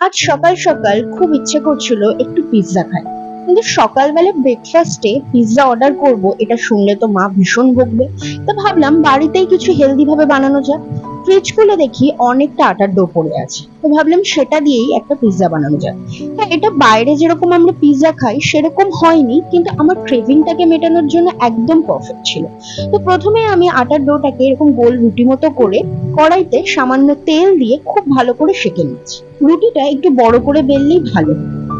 আজ সকাল সকাল খুব ইচ্ছে করছিল একটু পিৎজা খাই। কিন্তু সকালবেলা ব্রেকফাস্টে পিৎজা অর্ডার করব, এটা শুনলে তো মা ভীষণ বকবে। তো ভাবলাম বাড়িতেই কিছু হেলদি ভাবে বানানো যাক। ফ্রিজ খুলে দেখি অনেকটা আটার ডো পড়ে আছে। তো ভাবলাম সেটা দিয়েই একটা পিৎজা বানানো যাক। হ্যাঁ এটা বাইরে যেরকম আমরা পিৎজা খাই, সেরকম হয়নি, কিন্তু আমার ক্রেভিংটাকে মেটানোর জন্য একদম পারফেক্ট ছিল। তো প্রথমে আমি আটার ডোটাকে এরকম গোল রুটি মতো করে কড়াইতে সামান্য তেল দিয়ে খুব ভালো করে সেঁকে নিচ্ছি। রুটিটা একটু বড় করে বেললেই ভালো।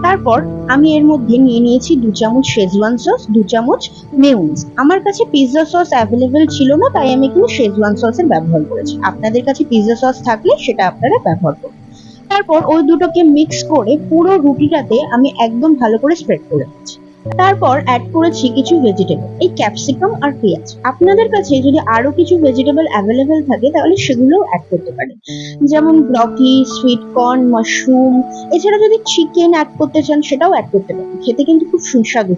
তারপর আমি এর মধ্যে নিয়ে নিয়েছি দু চামচ শেজওয়ান সস, দু চামচ মেয়নিজ। আমার কাছে পিৎজা সস অ্যাভেলেবেল ছিল না, তাই আমি কিন্তু শেজওয়ান সসের ব্যবহার করেছি। আপনাদের কাছে পিৎজা সস থাকলে সেটা আপনারা ব্যবহার করুন। তারপর ওই দুটোকে মিক্স করে পুরো রুটিটাতে আমি একদম ভালো করে স্প্রেড করে দিচ্ছি তারপর অ্যাড করেছি কিছু ভেজিটেবল এই ক্যাপসিকাম আর পেঁয়াজ। আপনাদের কাছে যদি আরও কিছু ভেজিটেবল অ্যাভেলেবেল থাকে, তাহলে সেগুলোও অ্যাড করতে পারেন। যেমন ব্রকলি সুইট কর্ন মাশরুম এছাড়া যদি চিকেন অ্যাড করতে চান, সেটাও অ্যাড করতে পারেন। খেতে কিন্তু খুব সুস্বাদু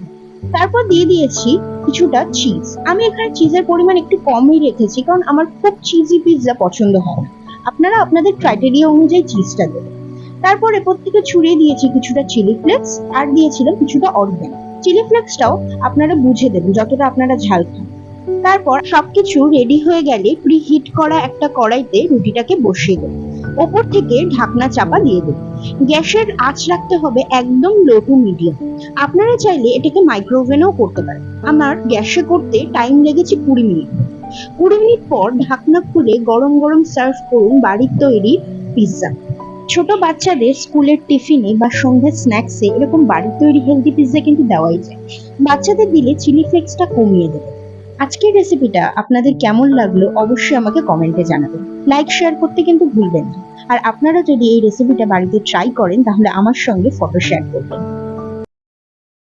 তারপর দিয়ে দিয়েছি কিছুটা চিজ আমি এখানে চিজের পরিমাণ একটু কমই রেখেছি, কারণ আমার খুব চিজি পিৎজা পছন্দ হয় না। আপনারা আপনাদের ক্রাইটেরিয়া অনুযায়ী চিজটা দেবেন। তারপর এরপর থেকে ছড়িয়ে দিয়েছি কিছুটা চিলি ফ্লেক্স আর দিয়েছিলাম কিছুটা অরিগানো চিলি ফ্লেক্সটাও আপনারা বুঝে দেবেন যতটা আপনারা ঝাল খান। তারপর সবকিছু রেডি হয়ে গেলে প্রি হিট করা একটা কড়াইতে রুটিটাকে বসিয়ে দেবো ওপর থেকে ঢাকনা চাপা দিয়ে দেবো গ্যাসের আঁচ রাখতে হবে একদম লো টু মিডিয়াম আপনারা চাইলে এটাকে মাইক্রোওভেনেও করতে পারেন। আমার গ্যাসে করতে টাইম লেগেছে কুড়ি মিনিট। কুড়ি মিনিট পর ঢাকনা খুলে গরম গরম সার্ভ করুন বাড়ির তৈরি পিৎজা ছোট বাচ্চাদের স্কুলের টিফিনে বা সন্ধ্যের স্ন্যাক্সে এরকম বাড়ির তৈরি হেলদি পিৎজা কিন্তু দেওয়াই যায়। বাচ্চাদের দিলে চিলি ফ্লেক্সটা কমিয়ে দেবে। আজকের রেসিপিটা আপনাদের কেমন লাগল অবশ্যই আমাকে কমেন্টে জানাবেন। লাইক শেয়ার করতে কিন্তু ভুলবেন না। আর আপনারা যদি এই রেসিপিটা বাড়িতে ট্রাই করেন, তাহলে আমার সঙ্গে ফটো শেয়ার করবেন।